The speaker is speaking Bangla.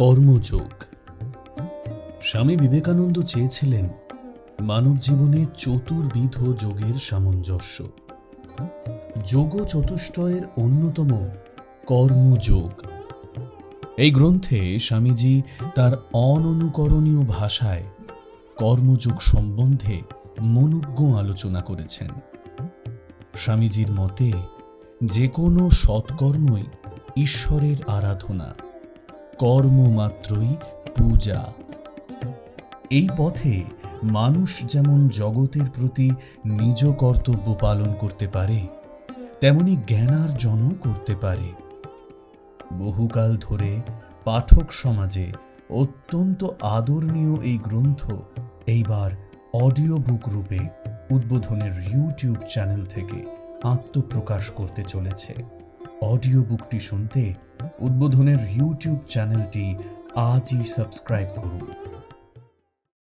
কর্মযোগ। স্বামী বিবেকানন্দ চেয়েছিলেন মানব জীবনে চতুর্বিধ যোগের সামঞ্জস্য। যোগ চতুষ্টয়ের অন্যতম কর্মযোগ। এই গ্রন্থে স্বামীজি তার অননুকরণীয় ভাষায় কর্মযোগ সম্বন্ধে মনোজ্ঞ আলোচনা করেছেন। স্বামীজির মতে যে কোনো সৎকর্মই ঈশ্বরের আরাধনা। কর্ম মাত্রই পূজা। এই পথে মানুষ যেমন জগতের প্রতি নিজ কর্তব্য পালন করতে পারে, তেমনি জ্ঞানার্জনও করতে পারে। বহুকাল ধরে পাঠক সমাজে অত্যন্ত আদরণীয় এই গ্রন্থ এইবার অডিও বুক রূপে উদ্বোধনের ইউটিউব চ্যানেল থেকে আত্মপ্রকাশ করতে চলেছে। অডিও বুকটি শুনতে উদ্বোধনের ইউটিউব চ্যানেলটি আজই সাবস্ক্রাইব করুন।